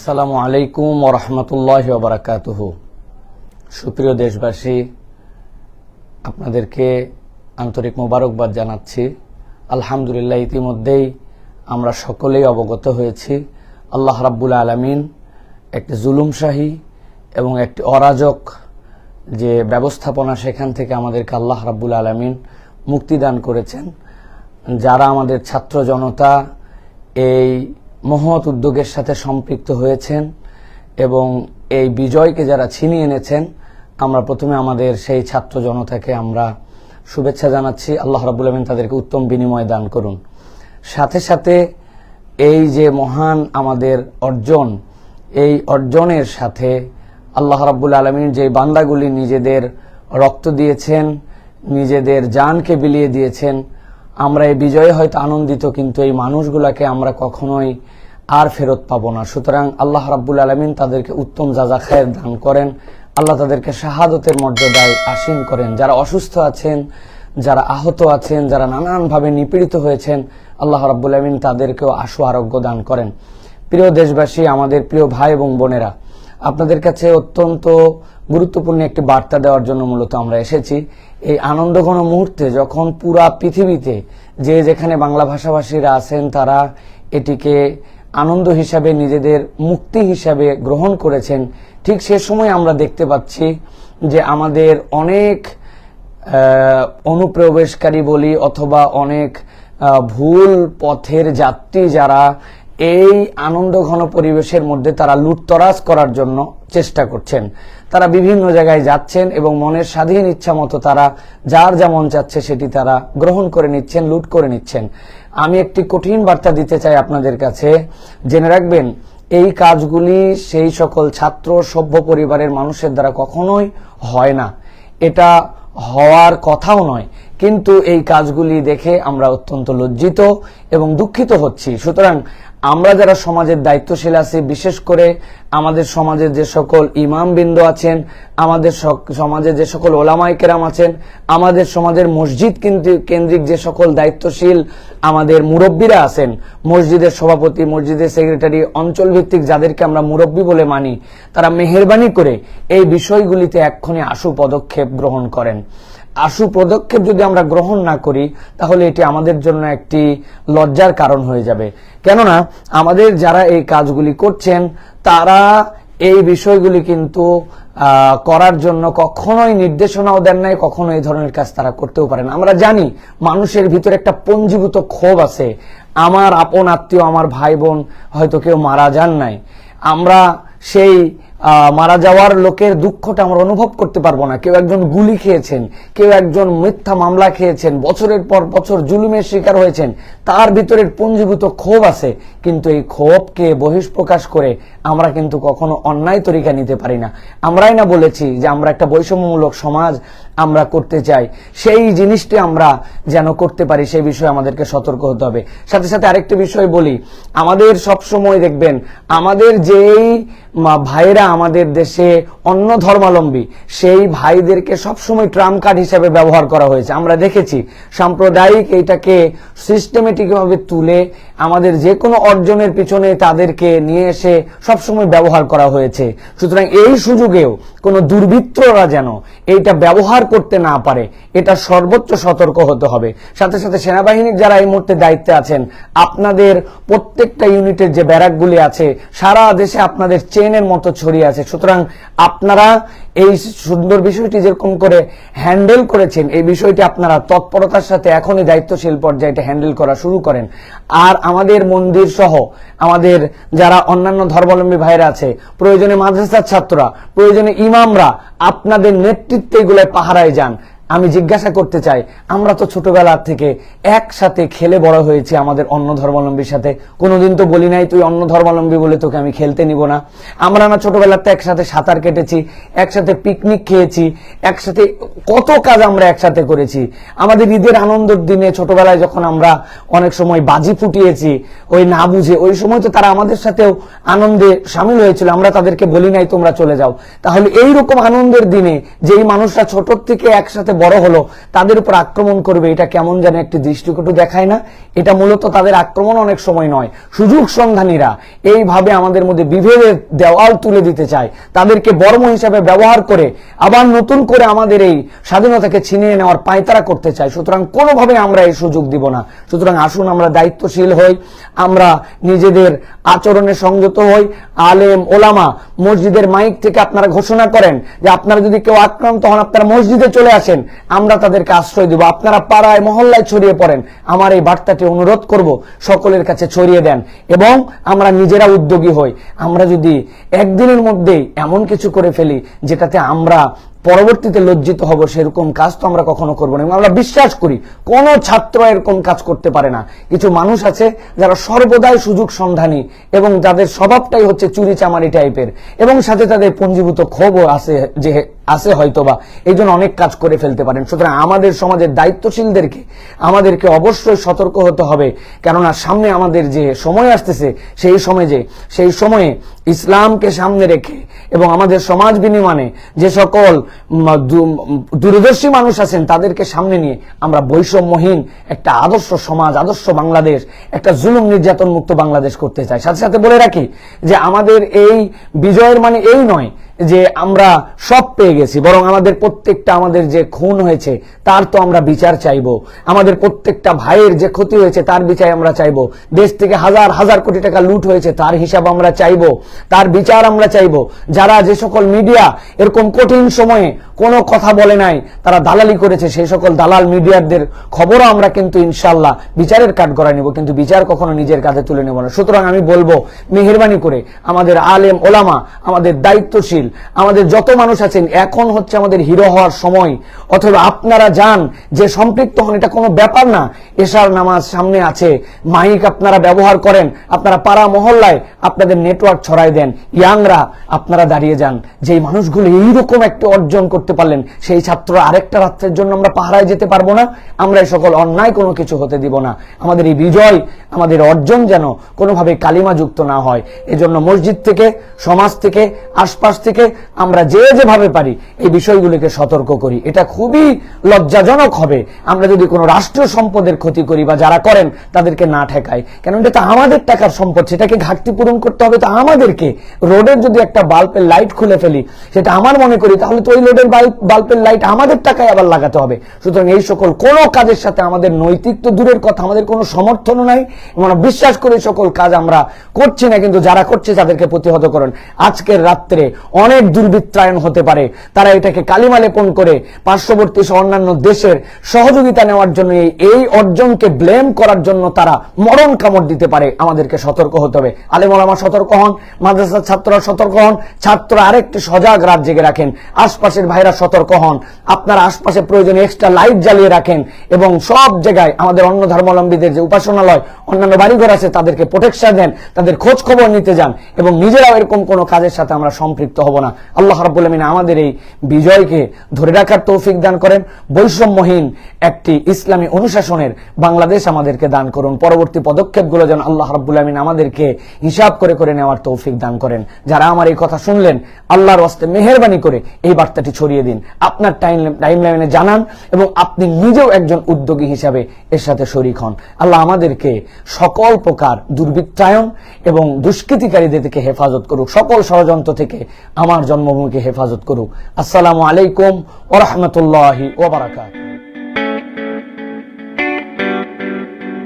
আসসালামু আলাইকুম ওরহমতুল্লাহ বারাকাতুহ। সুপ্রিয় দেশবাসী, আপনাদেরকে আন্তরিক মোবারকবাদ জানাচ্ছি। আলহামদুলিল্লাহ, ইতিমধ্যেই আমরা সকলেই অবগত হয়েছি, আল্লাহ রাব্বুল আলমিন একটি জুলুমশাহী এবং একটি অরাজক যে ব্যবস্থাপনা সেখান থেকে আমাদেরকে আল্লাহ রাব্বুল আলমিন মুক্তিদান করেছেন, যারা আমাদের ছাত্র জনতা এই মহৎ উদ্যোগের সাথে সম্পৃক্ত হয়েছেন এবং এই বিজয়কে যারা ছিনিয়ে এনেছেন, আমরা প্রথমে আমাদের সেই ছাত্র জনতাকে আমরা শুভেচ্ছা জানাচ্ছি। আল্লাহ রাবুল আলমিন তাদেরকে উত্তম বিনিময় দান করুন। সাথে সাথে এই যে মহান আমাদের অর্জন, এই অর্জনের সাথে আল্লাহ রাব্বুল আলমিন যে বান্দাগুলি নিজেদের রক্ত দিয়েছেন, নিজেদের জানকে বিলিয়ে দিয়েছেন আমরা এই বিজয়ে হয়তো আনন্দিত, কিন্তু এই মানুষগুলাকে আমরা কখনোই আর ফেরত পাবো না। সুতরাং আল্লাহ রাব্বুল আলমিন তাদেরকে উত্তম যাজা খায়ের দান করেন, আল্লাহ তাদেরকে শাহাদতের মর্যাদায় আসীন করেন। যারা অসুস্থ আছেন, যারা আহত আছেন, যারা নানানভাবে নিপীড়িত হয়েছেন, আল্লাহ রাব্বুল আলমিন তাদেরকেও আশু আরোগ্য দান করেন। প্রিয় দেশবাসী, আমাদের প্রিয় ভাই এবং বোনেরা আপনাদের কাছে অত্যন্ত গুরুত্বপূর্ণ একটি বার্তা দেওয়ার জন্য মূলত আমরা এসেছি। এই আনন্দঘন মুহূর্তে যখন পুরা পৃথিবীতে যে যেখানে বাংলা ভাষাভাষীরা আছেন, তারা এটিকে আনন্দ হিসাবে, নিজেদের মুক্তি হিসাবে গ্রহণ করেছেন, ঠিক সে সময় আমরা দেখতে পাচ্ছি যে আমাদের অনেক অনুপ্রবেশকারী বলি অথবা অনেক ভুল পথের যাত্রী যারা এই আনন্দ ঘন পরিবেশের মধ্যে তারা লুটতরাজ করার জন্য চেষ্টা করছেন। তারা বিভিন্ন জায়গায় যাচ্ছেন এবং মনের স্বাধীন ইচ্ছা মতো তারা যার যেমন চাচ্ছে সেটি তারা গ্রহণ করে নিচ্ছেন, লুট করে নিচ্ছেন। আমি একটি কঠিন বার্তা দিতে চাই আপনাদের কাছে। জেনে রাখবেন, এই কাজগুলি সেই সকল ছাত্র, সভ্য পরিবারের মানুষের দ্বারা কখনোই হয় না। এটা হওয়ার কথাও নয়, কিন্তু এই কাজগুলি দেখে আমরা অত্যন্ত লজ্জিত এবং দুঃখিত হচ্ছি। সুতরাং আমরা যারা সমাজের দায়িত্বশীল আছি, বিশেষ করে আমাদের সমাজের যে সকল ইমাম বিন্দ আছেন, আমাদের সমাজে যে সকল ওলামাই কেরাম আছেন, আমাদের সমাজের মসজিদ কেন্দ্রিক- কেন্দ্রিক যে সকল দায়িত্বশীল আমাদের মুরব্বীরা আছেন, মসজিদের সভাপতি, মসজিদের সেক্রেটারি অঞ্চল ভিত্তিক যাদেরকে আমরা মুরব্বী বলে মানি, তারা মেহরবানি করে এই বিষয়গুলিতে এক্ষুনি আশু পদক্ষেপ গ্রহণ করেন। আশু পদক্ষেপ যদি আমরা গ্রহণ না করি, তাহলে এটি আমাদের জন্য একটি লজ্জার কারণ হয়ে যাবে। কেননা, আমাদের যারা এই কাজগুলি করছেন, তারা এই বিষয়গুলি কিন্তু করার জন্য কখনোই নির্দেশনাও দেন নাই কখনো এই ধরনের কাজ তারা করতেও পারেন। আমরা জানি, মানুষের ভিতরে একটা পঞ্জীভূত ক্ষোভ আছে। আমার আপন আত্মীয়, আমার ভাই বোন হয়তো কেউ মারা যান নাই। আমরা সেই মারা যাওয়ার লোকের দুঃখটা আমরা অনুভব করতে পারব না। কেউ একজন গুলি খেয়েছেন, কেউ একজন মিথ্যা মামলা খেয়েছেন, বছরের পর বছর জুলুমের শিকার হয়েছেন, তার ভিতরের পুঞ্জীভূত ক্ষোভ আছে, কিন্তু এই ক্ষোভকে বহিষ্প্রকাশ করে আমরা কিন্তু কখনো অন্যায় তরিকা নিতে পারি না। আমরাই না বলেছি যে আমরা একটা বৈষম্যমূলক সমাজ আমরা করতে চাই। সেই জিনিসটি আমরা যেন করতে পারি, সেই বিষয়ে আমাদেরকে সতর্ক হতে হবে। সাথে সাথে আরেকটি বিষয় বলি, আমাদের সব সময় দেখবেন, আমাদের যেই ভাইরা আমাদের দেশে অন্য ধর্মালম্বী সেই ভাইদেরকে সবসময় ট্রাম কার্ড হিসেবে ব্যবহার করা হয়েছে। আমরা দেখেছি, সাম্প্রদায়িক এইটাকে সিস্টেমেটিকভাবে তুলে আমাদের যে কোনো অর্জনের পিছনে তাদেরকে নিয়ে এসে সবসময় ব্যবহার করা হয়েছে। সুতরাং এই সুযোগেও কোনো দুর্বৃত্তরা যেন এইটা ব্যবহার করতে না পারে, এটা সর্বোচ্চ সতর্ক হতে হবে। সাথে সাথে সেনাবাহিনীর যারা এই মুহূর্তে দায়িত্বে আছেন, আপনাদের প্রত্যেকটা ইউনিটের যে ব্যারাকগুলি আছে, সারা দেশে আপনাদের চেনের মতো ছড়িয়ে আছে। সুতরাং আপনারা এই সুন্দর বিষয়টি যেরকম করে হ্যান্ডেল করেছেন, এই বিষয়টি আপনারা তৎপরতার সাথে এখনই দায়িত্বশীল পর্যায়ে হ্যান্ডেল করা শুরু করেন। আর আমাদের মন্দির সহ আমাদের যারা অন্যান্য ধর্মাবলম্বী ভাইরা আছে, প্রয়োজনে মাদ্রাসার ছাত্ররা, প্রয়োজনে ইমামরা, আপনাদের নেতৃত্বে এগুলোয় পাহারায় যান। আমি জিজ্ঞাসা করতে চাই, আমরা তো ছোটবেলা থেকে একসাথে খেলে বড় হয়েছি আমাদের অন্য ধর্মাবলম্বীর সাথে। কোনোদিন তো বলি নাই, তুই অন্য ধর্মাবলম্বী বলে তোকে আমি খেলতে নিব না। আমরা না ছোটবেলাতে একসাথে সাঁতার কেটেছি, একসাথে পিকনিক খেয়েছি, একসাথে কত কাজ আমরা একসাথে করেছি। আমাদের ঈদের আনন্দের দিনে ছোটবেলায় যখন আমরা অনেক সময় বাজি ফুটিয়েছি, ওই না বুঝে, ওই সময় তো তারা আমাদের সাথেও আনন্দে সামিল হয়েছিল, আমরা তাদেরকে বলি নাই তোমরা চলে যাও। তাহলে এই রকম আনন্দের দিনে যেই মানুষরা ছোট থেকে একসাথে বড় হলো, তাদের উপর আক্রমণ করবে, এটা কেমন যেন একটি দৃষ্টিকটু দেখায় না। এটা মূলত তাদের আক্রমণ অনেক সময় নয়, সুযোগ সন্ধানীরা এইভাবে আমাদের মধ্যে বিভেদের দেওয়াল তুলে দিতে চায়। তাদেরকে বর্ম হিসাবে ব্যবহার করে আবার নতুন করে আমাদের এই স্বাধীনতাকে ছিনিয়ে নেওয়ার পায়তারা করতে চায়। সুতরাং কোনোভাবে আমরা এই সুযোগ দিব না। সুতরাং আসুন আমরা দায়িত্বশীল হই, আমরা নিজেদের আচরণে সংযত হই। আলেম, ওলামা, মসজিদের মাইক থেকে আপনারা ঘোষণা করেন যে আপনারা যদি কেউ আক্রান্ত হন, আপনারা মসজিদে চলে আসেন। আমরা তাদেরকে আশ্রয় দেব। আপনারা পাড়ায়, মহল্লায় ছড়িয়ে পড়েন। আমার এই বার্তাটি অনুরোধ করব সকলের কাছে ছড়িয়ে দেন এবং আমরা নিজেরা উদ্যোগী হই। আমরা যদি একদিনের মধ্যেই এমন কিছু করে ফেলি যেটাতে আমরা পরবর্তীতে লজ্জিত হব সেরকম কাজ তো আমরা কখনো করব না। আমরা বিশ্বাস করি, কোনো ছাত্র এরকম কাজ করতে পারে না। কিছু মানুষ আছে যারা সর্বদাই সুযোগ সন্ধানী এবং যাদের স্বভাবটাই হচ্ছে চুরি চামারি টাইপের এবং সাথে তাদের পঞ্জীভূত ক্ষোভও আছে যে আছে হয়তোবা, এই জন্য অনেক কাজ করে ফেলতে পারেন। সুতরাং আমাদের সমাজের দায়িত্বশীলদেরকে, আমাদেরকে অবশ্যই সতর্ক হতে হবে। কেননা সামনে আমাদের যে সময় আসতেছে, সেই সময় যে, সেই সময়ে ইসলামকে সামনে রেখে এবং আমাদের সমাজ বিনিময়ে যে সকল দূরদর্শী মানুষ আছেন, তাদেরকে সামনে নিয়ে আমরা বৈষম্যহীন একটা আদর্শ সমাজ, আদর্শ বাংলাদেশ, একটা জুলুম নির্যাতন মুক্ত বাংলাদেশ করতে চাই। সাথে সাথে বলে রাখি যে আমাদের এই বিজয়ের মানে এই নয় যে আমরা সব পেয়ে গেছি, বরং আমাদের প্রত্যেকটা আমাদের যে খুন হয়েছে, তার তো আমরা বিচার চাইব। আমাদের প্রত্যেকটা ভাইয়ের যে ক্ষতি হয়েছে, তার বিচার আমরা চাইব। দেশ থেকে হাজার হাজার কোটি টাকা লুট হয়েছে, তার হিসাব আমরা চাইব। তার বিচার আমরা চাইব। যারা যে সকল মিডিয়া এরকম কঠিন সময়ে কোনো কথা বলে নাই, তারা দালালি করেছে, সেই সকল দালাল মিডিয়ারদের খবরও আমরা কিন্তু ইনশাল্লাহ বিচারের কাঠ গড়ায় নিব, কিন্তু বিচার কখনো নিজের কাঁধে তুলে নেব না। সুতরাং আমি বলব, মেহরবানি করে আমাদের আলেম ওলামা, আমাদের দায়িত্বশীল আমাদের যত মানুষ আছেন, এখন হচ্ছে আমাদের হিরো হওয়ার সময়। অথবা আপনারা যান, যে সম্পৃক্ত হন, এটা কোনো ব্যাপার না। এশার নামাজ সামনে আছে, মাইক আপনারা ব্যবহার করেন, আপনারা পাড়া মহল্লায় আপনাদের নেটওয়ার্ক ছড়াই দেন। ইয়াংরা, আপনারা দাঁড়িয়ে যান। যে মানুষগুলো এইরকম একটা অর্জন করতে পারলেন, সেই ছাত্র আরেকটা রাত্রের জন্য আমরা পাহারায় যেতে পারব না। আমরা এই সকল অন্যায় কোনো কিছু হতে দিব না। আমাদের এই বিজয়, আমাদের অর্জন যেন কোনোভাবে কালিমা যুক্ত না হয়। এজন্য মসজিদ থেকে, সমাজ থেকে, আশপাশ থেকে আমরা যে যেভাবে পারি এই বিষয়গুলিকে সতর্ক করি। এটা খুবই লজ্জাজনক হবে। আমরা যদি কোনো রাষ্ট্রীয় সম্পদের ক্ষতি করি বা যারা করেন, তাদেরকে না ঠেকাই। কেন এটা তো আমাদের টাকার সম্পদ, সেটাকে ঘাটতি পূরণ করতে হবে। তো আমাদেরকে রোডের যদি একটা বাল্বের লাইট খুলে ফেলি, সেটা আমার মনে করি, তাহলে তো ওই রোডের বাল্বের লাইট আমাদের টাকায় আবার লাগাতে হবে। সুতরাং এই সকল কোনো কাজের সাথে আমাদের নৈতিক তো দূরের কথা, আমাদের কোনো সমর্থনও নাই। আমরা বিশ্বাস করি সকল কাজ আমরা করছি না, কিন্তু যারা করছে তাদেরকে প্রতিহত করেন। আজকের রাত্রে অনেক দুর্বৃত্তায়ন হতে পারে। তারা এটাকে কালিমা লেপন করে পার্শ্ববর্তী সহ অন্যান্য দেশের সহযোগিতা নেওয়ার জন্য এই- অর্জনকে ব্লেম করার জন্য তারা মরণ কামড় দিতে পারে। আমাদেরকে সতর্ক হতে হবে। আলেমলামা সতর্ক হন, মাদ্রাসার ছাত্ররা সতর্ক হন ছাত্র আরেকটি সজাগ রাত জেগে রাখেন। আশপাশের ভাইরা সতর্ক হন। আপনারা আশপাশে প্রয়োজনে এক্সট্রা লাইট জ্বালিয়ে রাখেন এবং সব জায়গায় আমাদের অন্য ধর্মাবলম্বীদের যে উপাসনালয়, অন্যান্য বাড়িঘর আছে, তাদেরকে প্রোটেকশন দেন, তাদের খোঁজ খবর নিতে যান এবং নিজেরাও এরকম কোনো কাজের সাথে আমরা সম্পৃক্ত হব না। আল্লাহ রাব্বুল আমিন আমাদের এই বিজয়কে ধরে রাখার তৌফিক দান করেন। বৈষম্যহীন একটি ইসলামী অনুশাসনের বাংলাদেশ আমাদেরকে দান করুন। পরবর্তী পদক্ষেপগুলো যেন আল্লাহ রাব্বুল আমিন আমাদেরকে হিসাব করে করে নেওয়ার তৌফিক দান করেন। যারা আমার এই কথা শুনলেন, আল্লাহর ওয়াস্তে মেহেরবানি করে এই বার্তাটি ছড়িয়ে দিন। আপনার টাইম টাইম লাইনে জানান এবং আপনি নিজেও একজন উদ্যোগী হিসাবে এর সাথে শরিক হন। আল্লাহ আমাদেরকে সকল প্রকার দুর্বৃত্তায়ন এবং দুষ্কৃতিকারীদের থেকে হেফাজত করুক। সকল ষড়যন্ত্র থেকে আমার জন্মভূমিকে হেফাজত করুক। আসসালামু আলাইকুম ওরহমতুল্লাহি ওবরাকাত